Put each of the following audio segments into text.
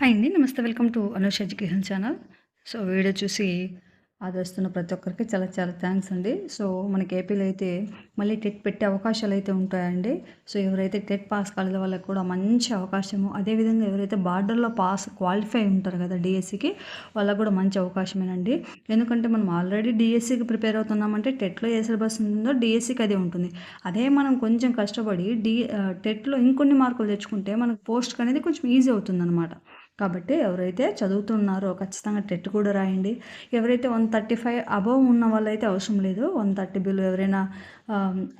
Hi అండి. నమస్తే. Welcome to Anush education channel. So video చూసి ఆదరిస్తున్న ప్రతి ఒక్కరికి చాలా చాలా థ్యాంక్స్ అండి. సో మనకి ఏపీలో అయితే మళ్ళీ టెట్ పెట్టే అవకాశాలు అయితే ఉంటాయండి. సో ఎవరైతే టెట్ పాస్ కాలేదో వాళ్ళకి కూడా మంచి అవకాశము. అదేవిధంగా ఎవరైతే బార్డర్లో పాస్ క్వాలిఫై ఉంటారు కదా డిఎస్సికి వాళ్ళకు కూడా మంచి అవకాశమేనండి. ఎందుకంటే మనం ఆల్రెడీ డిఎస్సికి ప్రిపేర్ అవుతున్నామంటే టెట్లో ఏ సిలబస్ ఉందో డిఎస్సికి అదే ఉంటుంది. అదే మనం కొంచెం కష్టపడి డి టెట్లో ఇంకొన్ని మార్కులు తెచ్చుకుంటే మనకు పోస్ట్కి అనేది కొంచెం ఈజీ అవుతుంది కాబట్టి ఎవరైతే చదువుతున్నారో ఖచ్చితంగా టెట్ కూడా రాయండి. ఎవరైతే వన్ థర్టీ ఫైవ్ అబవ్ ఉన్న వాళ్ళైతే అవసరం లేదు. వన్ థర్టీ బిలో ఎవరైనా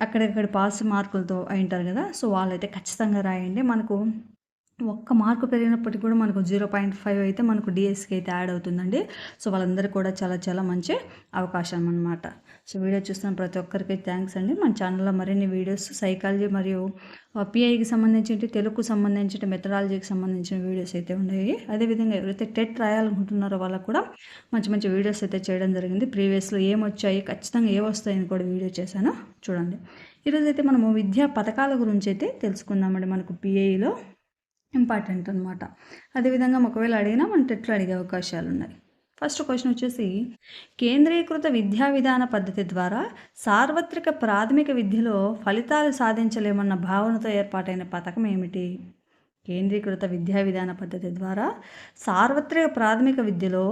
అక్కడెక్కడ పాస్ మార్కులతో అయింటారు కదా సో వాళ్ళైతే ఖచ్చితంగా రాయండి. మనకు ఒక్క మార్కు పెరిగినప్పటికీ కూడా మనకు జీరో పాయింట్ ఫైవ్ అయితే మనకు డిఎస్కి అయితే యాడ్ అవుతుందండి. సో వాళ్ళందరికీ కూడా చాలా చాలా మంచి అవకాశం అనమాట సో వీడియో చూస్తున్న ప్రతి ఒక్కరికి థ్యాంక్స్ అండి. మన ఛానల్లో మరిన్ని వీడియోస్ సైకాలజీ మరియు పిఐకి సంబంధించి తెలుగుకు సంబంధించిన మెథడాలజీకి సంబంధించిన వీడియోస్ అయితే ఉన్నాయి. అదేవిధంగా ఎవరైతే టెట్ రాయాలనుకుంటున్నారో వాళ్ళకు కూడా మంచి మంచి వీడియోస్ అయితే చేయడం జరిగింది. ప్రీవియస్లో ఏమొచ్చాయి ఖచ్చితంగా ఏ వస్తాయని కూడా వీడియో చేశాను. చూడండి. ఈరోజైతే మనము విద్యా పథకాల గురించి అయితే తెలుసుకుందామండి. మనకు పిఐలో ఇంపార్టెంట్ అనమాట అదేవిధంగా ఒకవేళ అడిగినా మనం టెట్లో అడిగే అవకాశాలు ఉన్నాయి. ఫస్ట్ క్వశ్చన్ వచ్చేసి కేంద్రీకృత విద్యా విధాన పద్ధతి ద్వారా సార్వత్రిక ప్రాథమిక విద్యలో ఫలితాలు సాధించలేమన్న భావనతో ఏర్పాటైన పథకం ఏమిటి? కేంద్రీకృత విద్యా విధాన పద్ధతి ద్వారా సార్వత్రిక ప్రాథమిక విద్యలో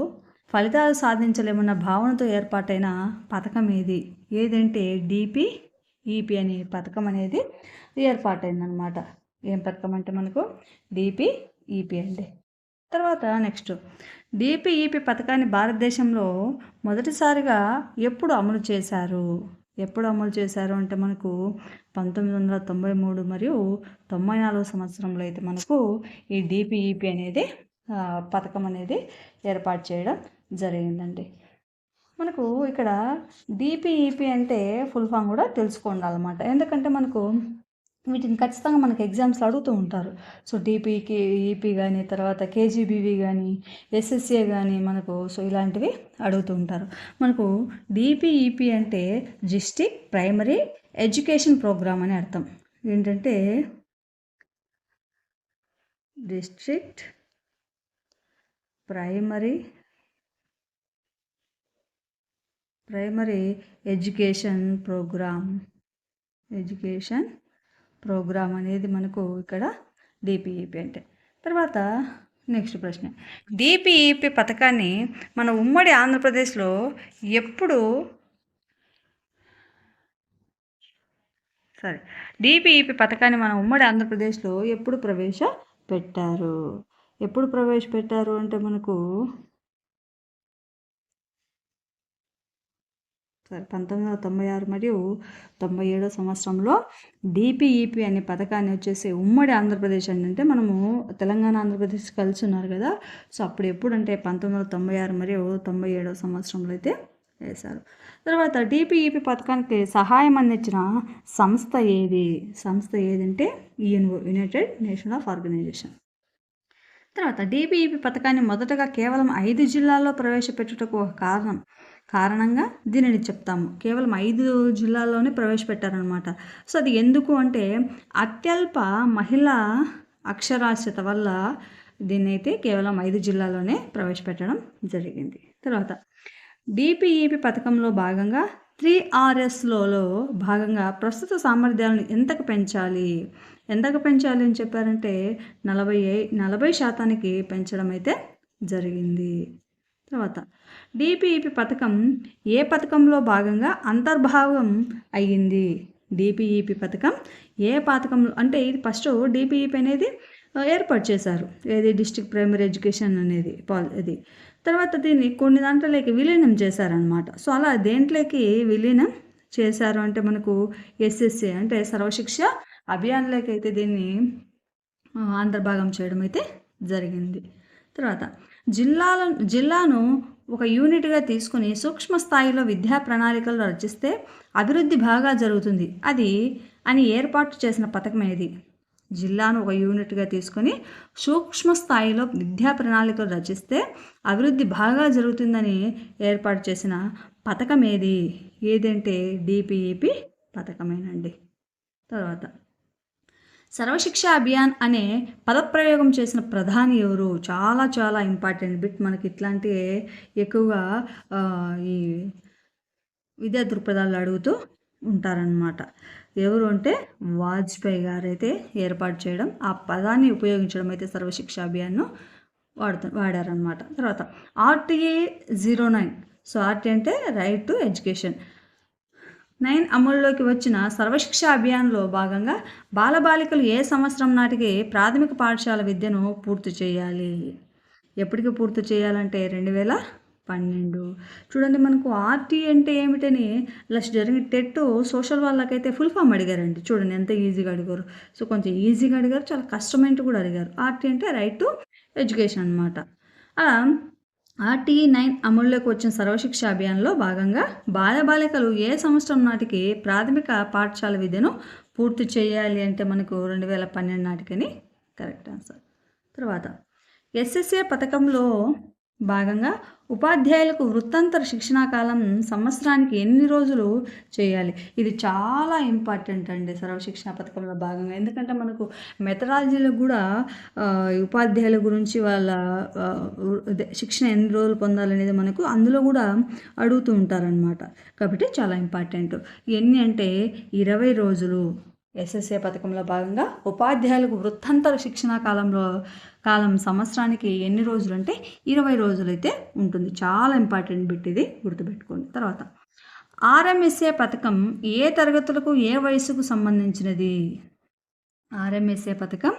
ఫలితాలు సాధించలేమన్న భావనతో ఏర్పాటైన పథకం ఏది? ఏదంటే డిపి ఈపీ అనే పథకం అనేది ఏర్పాటైందనమాట ఏం పథకం అంటే మనకు డిపి అండి. తర్వాత నెక్స్ట్. డిపిఈపి పథకాన్ని భారతదేశంలో మొదటిసారిగా ఎప్పుడు అమలు చేశారు? ఎప్పుడు అమలు చేశారు అంటే మనకు పంతొమ్మిది వందల తొంభై మూడు మరియు తొంభై నాలుగు సంవత్సరంలో అయితే మనకు ఈ డిపిఈపి అనేది పథకం అనేది ఏర్పాటు చేయడం జరిగిందండి. మనకు ఇక్కడ డిపిఈపి అంటే ఫుల్ ఫామ్ కూడా తెలుసుకోండాలన్నమాట. ఎందుకంటే మనకు వీటిని ఖచ్చితంగా మనకి ఎగ్జామ్స్లో అడుగుతూ ఉంటారు. సో డీపీకి ఈపీ కానీ తర్వాత కేజీబీవీ కానీ ఎస్ఎస్ఏ కానీ మనకు సో ఇలాంటివి అడుగుతూ ఉంటారు. మనకు డిపిఈపి అంటే డిస్టిక్ ప్రైమరీ ఎడ్యుకేషన్ ప్రోగ్రామ్ అని అర్థం. ఏంటంటే district primary primary education program. Education program అనేది మనకు ఇక్కడ డిపిఈపి అంటే. తర్వాత నెక్స్ట్ ప్రశ్న. డిపిఈపి పథకాన్ని మన ఉమ్మడి ఆంధ్రప్రదేశ్లో ఎప్పుడు సరే డిపిఈపి పథకాన్ని మన ఉమ్మడి ఆంధ్రప్రదేశ్లో ఎప్పుడు ప్రవేశపెట్టారు? ఎప్పుడు ప్రవేశపెట్టారు అంటే మనకు పంతొమ్మిది వందల తొంభై ఆరు మరియు తొంభై ఏడో సంవత్సరంలో డిపిఈపి అనే పథకాన్ని వచ్చేసి ఉమ్మడి ఆంధ్రప్రదేశ్ అంటే మనము తెలంగాణ ఆంధ్రప్రదేశ్ కలిసి ఉన్నారు కదా. సో అప్పుడు ఎప్పుడంటే పంతొమ్మిది వందల తొంభై ఆరు మరియు తొంభై ఏడో సంవత్సరంలో అయితే వేశారు. తర్వాత డిపిఈపి పథకానికి సహాయం అందించిన సంస్థ ఏది? సంస్థ ఏదంటే UNO United Nation of Organization. తర్వాత డిపిఈపి పథకాన్ని మొదటగా కేవలం ఐదు జిల్లాల్లో ప్రవేశపెట్టుటకు ఒక కారణం. కారణంగా దీనిని చెప్తాము. కేవలం ఐదు జిల్లాల్లోనే ప్రవేశపెట్టారనమాట సో అది ఎందుకు అంటే అత్యల్ప మహిళా అక్షరాస్యత వల్ల దీన్ని అయితే కేవలం ఐదు జిల్లాల్లోనే ప్రవేశపెట్టడం జరిగింది. తర్వాత డిపిఈపి పథకంలో భాగంగా త్రీ ఆర్ఎస్లో భాగంగా ప్రస్తుత సామర్థ్యాలను ఎంతకు పెంచాలి? ఎంతకు పెంచాలి అని చెప్పారంటే నలభై నలభై శాతానికి పెంచడం అయితే జరిగింది. తర్వాత డిపిఈపి పథకం ఏ పథకంలో భాగంగా అంతర్భాగం అయ్యింది? డిపిఈపి పథకం ఏ పథకంలో అంటే ఇది ఫస్ట్ డిపిఈపి అనేది ఏర్పాటు చేశారు. ఏది? డిస్ట్రిక్ట్ ప్రైమరీ ఎడ్యుకేషన్ అనేది ఇది తర్వాత దీన్ని కొన్ని దాంట్లోకి విలీనం చేశారనమాట సో అలా దేంట్లోకి విలీనం చేశారు అంటే మనకు ఎస్ఎస్సి అంటే సర్వశిక్ష అభియాన్లోకి అయితే దీన్ని అంతర్భాగం చేయడం అయితే జరిగింది. తర్వాత జిల్లాల జిల్లాను ఒక యూనిట్గా తీసుకుని సూక్ష్మ స్థాయిలో విద్యా ప్రణాళికలు రచిస్తే అభివృద్ధి బాగా జరుగుతుంది. అది అని ఏర్పాటు చేసిన పథకం ఏది జిల్లాను ఒక యూనిట్గా తీసుకొని సూక్ష్మ స్థాయిలో విద్యా ప్రణాళికలు రచిస్తే అభివృద్ధి బాగా జరుగుతుందని ఏర్పాటు చేసిన పథకం ఏది? ఏదంటే డిపిఈపి పథకమేనండి. తర్వాత. సర్వశిక్ష అభియాన్ అనే పదప్రయోగం చేసిన ప్రధాని ఎవరు? చాలా చాలా ఇంపార్టెంట్ బిట్ మనకి ఇట్లాంటి ఎక్కువగా ఈ విద్యా దృక్పథాలు అడుగుతూ ఉంటారనమాట ఎవరు అంటే వాజ్పేయి గారైతే ఏర్పాటు చేయడం ఆ పదాన్ని ఉపయోగించడం అయితే సర్వశిక్ష అభియాన్ను వాడుతు వాడారనమాట తర్వాత RTA zero nine. So RT అంటే రైట్ టు ఎడ్యుకేషన్. నైన్ అమల్లోకి వచ్చిన సర్వశిక్ష అభియాన్లో భాగంగా బాలబాలికలు ఏ సంవత్సరం నాటికి ప్రాథమిక పాఠశాల విద్యను పూర్తి చేయాలి? ఎప్పటికి పూర్తి చేయాలంటే రెండు వేల పన్నెండు. చూడండి మనకు ఆర్టీ అంటే ఏమిటని లస్ట్ జరిగిన టెట్ సోషల్ వాళ్ళకైతే ఫుల్ ఫామ్ అడిగారండి. చూడండి ఎంత ఈజీగా అడిగారు. సో కొంచెం ఈజీగా అడిగారు చాలా కష్టమైనట్టు కూడా అడిగారు. ఆర్టీ అంటే రైట్ టు ఎడ్యుకేషన్ అనమాట అలా ఆర్టీ నైన్ అమల్లోకి వచ్చిన సర్వశిక్ష అభియాన్లో భాగంగా బాలబాలికలు ఏ సంవత్సరం నాటికి ప్రాథమిక పాఠశాల విద్యను పూర్తి చేయాలి అంటే మనకు రెండు వేల పన్నెండు నాటికని కరెక్ట్ ఆన్సర్. తర్వాత ఎస్ఎస్ఏ పథకంలో భాగంగా ఉపాధ్యాయులకు వృత్తంతర శిక్షణా కాలం సంవత్సరానికి ఎన్ని రోజులు చేయాలి? ఇది చాలా ఇంపార్టెంట్ అండి సర్వశిక్షణ పథకంలో భాగంగా. ఎందుకంటే మనకు మెథడాలజీలో కూడా ఉపాధ్యాయుల గురించి వాళ్ళ శిక్షణ ఎన్ని రోజులు పొందాలనేది మనకు అందులో కూడా అడుగుతూ ఉంటారనమాట కాబట్టి చాలా ఇంపార్టెంట్ ఎన్ని అంటే ఇరవై రోజులు. ఎస్ఎస్ఏ పథకంలో భాగంగా ఉపాధ్యాయులకు వృత్తాంతర శిక్షణా కాలంలో కాలం సంవత్సరానికి ఎన్ని రోజులు అంటే ఇరవై రోజులు అయితే ఉంటుంది. చాలా ఇంపార్టెంట్ బిట్ ఇది గుర్తుపెట్టుకోండి. తర్వాత ఆర్ఎంఎస్ఏ పథకం ఏ తరగతులకు ఏ వయసుకు సంబంధించినది? ఆర్ఎంఎస్ఏ పథకం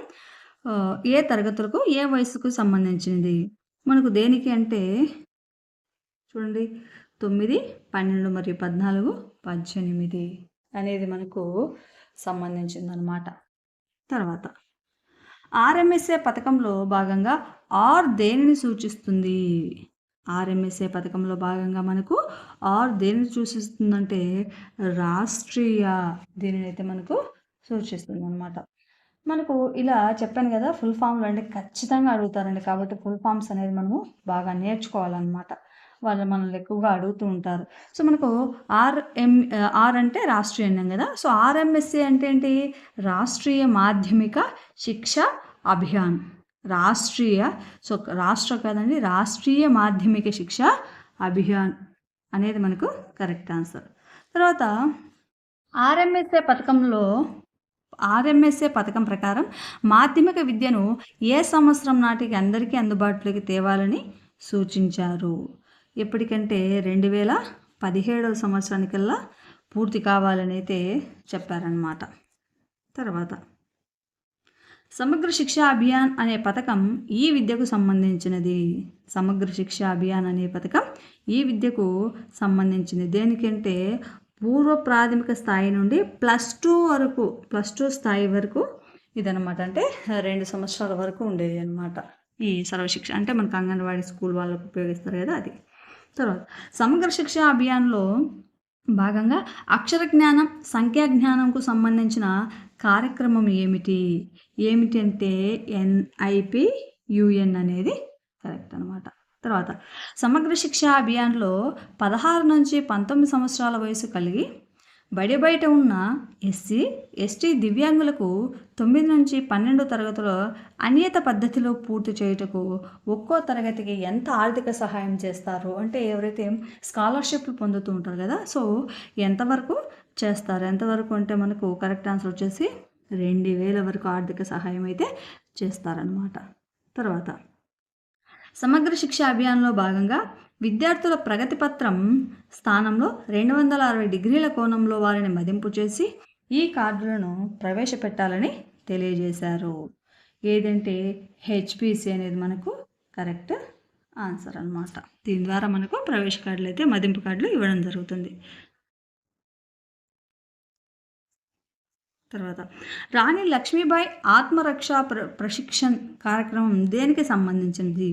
ఏ తరగతులకు ఏ వయసుకు సంబంధించినది? మనకు దేనికి అంటే చూడండి తొమ్మిది పన్నెండు మరియు పద్నాలుగు పద్దెనిమిది అనేది మనకు సంబంధించిందనమాట తర్వాత ఆర్ఎంఎస్ఏ పథకంలో భాగంగా ఆర్ దేనిని సూచిస్తుంది? ఆర్ఎంఎస్ఏ పథకంలో భాగంగా మనకు ఆర్ దేనిని సూచిస్తుందంటే రాష్ట్రీయ దీనిని అయితే మనకు సూచిస్తుంది అనమాట మనకు ఇలా చెప్పాను కదా ఫుల్ ఫామ్లు అంటే ఖచ్చితంగా అడుగుతారండి కాబట్టి ఫుల్ ఫామ్స్ అనేది మనము బాగా నేర్చుకోవాలన్నమాట. వాళ్ళు మనల్ని ఎక్కువగా అడుగుతూ ఉంటారు. సో మనకు ఆర్ఎం ఆర్ అంటే రాష్ట్రీయ కదా. సో ఆర్ఎంఎస్ఏ అంటే ఏంటి? రాష్ట్రీయ మాధ్యమిక శిక్ష అభియాన్. రాష్ట్రీయ సో రాష్ట్ర కాదండి రాష్ట్రీయ మాధ్యమిక శిక్ష అభియాన్ అనేది మనకు కరెక్ట్ ఆన్సర్. తర్వాత ఆర్ఎంఎస్ఏ పథకంలో ఆర్ఎంఎస్ఏ పథకం ప్రకారం మాధ్యమిక విద్యను ఏ సంవత్సరం నాటికి అందరికీ అందుబాటులోకి తేవాలని సూచించారు. ఎప్పటికంటే రెండు వేల పదిహేడవ సంవత్సరానికల్లా పూర్తి కావాలని అయితే చెప్పారనమాట తర్వాత సమగ్ర శిక్ష అభియాన్ అనే పథకం ఈ విద్యకు సంబంధించినది. సమగ్ర శిక్ష అభియాన్ అనే పథకం ఈ విద్యకు సంబంధించింది దేనికంటే పూర్వ ప్రాథమిక స్థాయి నుండి ప్లస్ టూ వరకు ప్లస్ టూ స్థాయి వరకు ఇదనమాట అంటే రెండు సంవత్సరాల వరకు ఉండేది అనమాట ఈ సర్వశిక్ష అంటే మనకు అంగన్వాడీ స్కూల్ వాళ్ళకు ఉపయోగిస్తారు కదా అది. తర్వాత సమగ్ర శిక్ష అభియాన్లో భాగంగా అక్షర జ్ఞానం సంఖ్యా జ్ఞానంకు సంబంధించిన కార్యక్రమం ఏమిటి? ఏమిటి అంటే ఎన్ఐపి యుఎన్ అనేది కరెక్ట్ అనమాట తర్వాత సమగ్ర శిక్ష అభియాన్లో పదహారు నుంచి పంతొమ్మిది సంవత్సరాల వయసు కలిగి బడి బయట ఉన్న ఎస్సీ ఎస్టీ దివ్యాంగులకు తొమ్మిది నుంచి పన్నెండు తరగతిలో అనియత పద్ధతిలో పూర్తి చేయుటకు ఒక్కో తరగతికి ఎంత ఆర్థిక సహాయం చేస్తారు? అంటే ఎవరైతే స్కాలర్షిప్లు పొందుతూ ఉంటారు కదా సో ఎంతవరకు చేస్తారు? ఎంతవరకు అంటే మనకు కరెక్ట్ ఆన్సర్ వచ్చేసి రెండు వేల వరకు ఆర్థిక సహాయం అయితే చేస్తారనమాట తర్వాత సమగ్ర శిక్ష అభియాన్లో భాగంగా విద్యార్థుల ప్రగతి పత్రం స్థానంలో రెండు వందల అరవై డిగ్రీల కోణంలో వారిని మదింపు చేసి ఈ కార్డులను ప్రవేశపెట్టాలని తెలియజేశారు. ఏదంటే హెచ్పిసి అనేది మనకు కరెక్ట్ ఆన్సర్ అనమాట దీని ద్వారా మనకు ప్రవేశ కార్డులు అయితే మదింపు కార్డులు ఇవ్వడం జరుగుతుంది. తర్వాత రాణి లక్ష్మీబాయి ఆత్మరక్ష ప్ర ప్రశిక్షణ్ కార్యక్రమం దేనికి సంబంధించినది?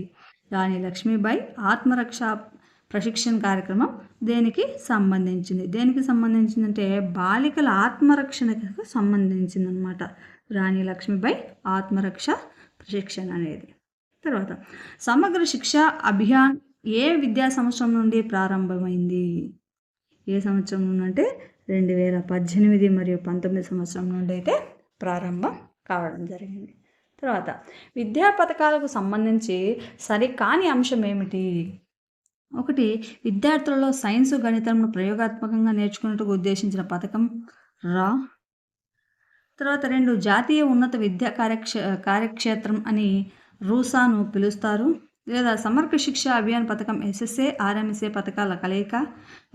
రాణి లక్ష్మీబాయి ఆత్మరక్ష ప్రశిక్షణ కార్యక్రమం దేనికి సంబంధించింది? దేనికి సంబంధించిందంటే బాలికల ఆత్మరక్షణకు సంబంధించింది అనమాట రాణి లక్ష్మీబాయి ఆత్మరక్ష ప్రశిక్షణ అనేది. తర్వాత సమగ్ర శిక్ష అభియాన్ ఏ విద్యా సంవత్సరం నుండి ప్రారంభమైంది? ఏ సంవత్సరం నుండి అంటే రెండు వేల పద్దెనిమిది మరియు పంతొమ్మిది సంవత్సరం నుండి అయితే ప్రారంభం కావడం జరిగింది. తర్వాత విద్యా పథకాలకు సంబంధించి సరికాని అంశం ఏమిటి? ఒకటి విద్యార్థులలో సైన్సు గణితంను ప్రయోగాత్మకంగా నేర్చుకున్నట్టుకు ఉద్దేశించిన పథకం రా. తర్వాత రెండు జాతీయ ఉన్నత విద్యా కార్యక్షే కార్యక్షేత్రం అని రూసాను పిలుస్తారు. లేదా సమగ్ర శిక్ష అభియాన్ పథకం ఎస్ఎస్ఏ ఆర్ఎంఎస్ఏ పథకాల కలయిక.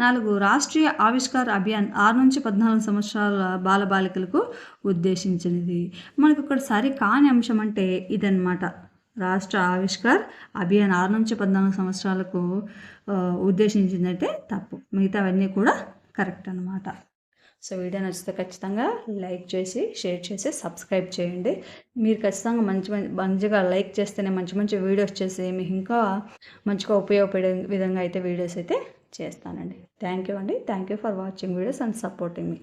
నాలుగు రాష్ట్రీయ ఆవిష్కార అభియాన్ ఆరు నుంచి పద్నాలుగు సంవత్సరాల బాలబాలికలకు ఉద్దేశించినది. మనకు ఒకసారి కాని అంశం అంటే ఇదన్నమాట. రాష్ట్ర ఆవిష్కార్ అభియాన్ ఆరు నుంచి పద్నాలుగు సంవత్సరాలకు ఉద్దేశించిందంటే తప్పు. మిగతావన్నీ కూడా కరెక్ట్ అనమాట సో వీడియో నచ్చితే ఖచ్చితంగా లైక్ చేసి షేర్ చేసి సబ్స్క్రైబ్ చేయండి. మీరు ఖచ్చితంగా మంచి మంచిగా లైక్ చేస్తేనే మంచి మంచి వీడియోస్ చేసి మీకు ఇంకా మంచిగా ఉపయోగపడే విధంగా అయితే వీడియోస్ అయితే చేస్తానండి. థ్యాంక్ యూ అండి. Thank you for watching videos and supporting me.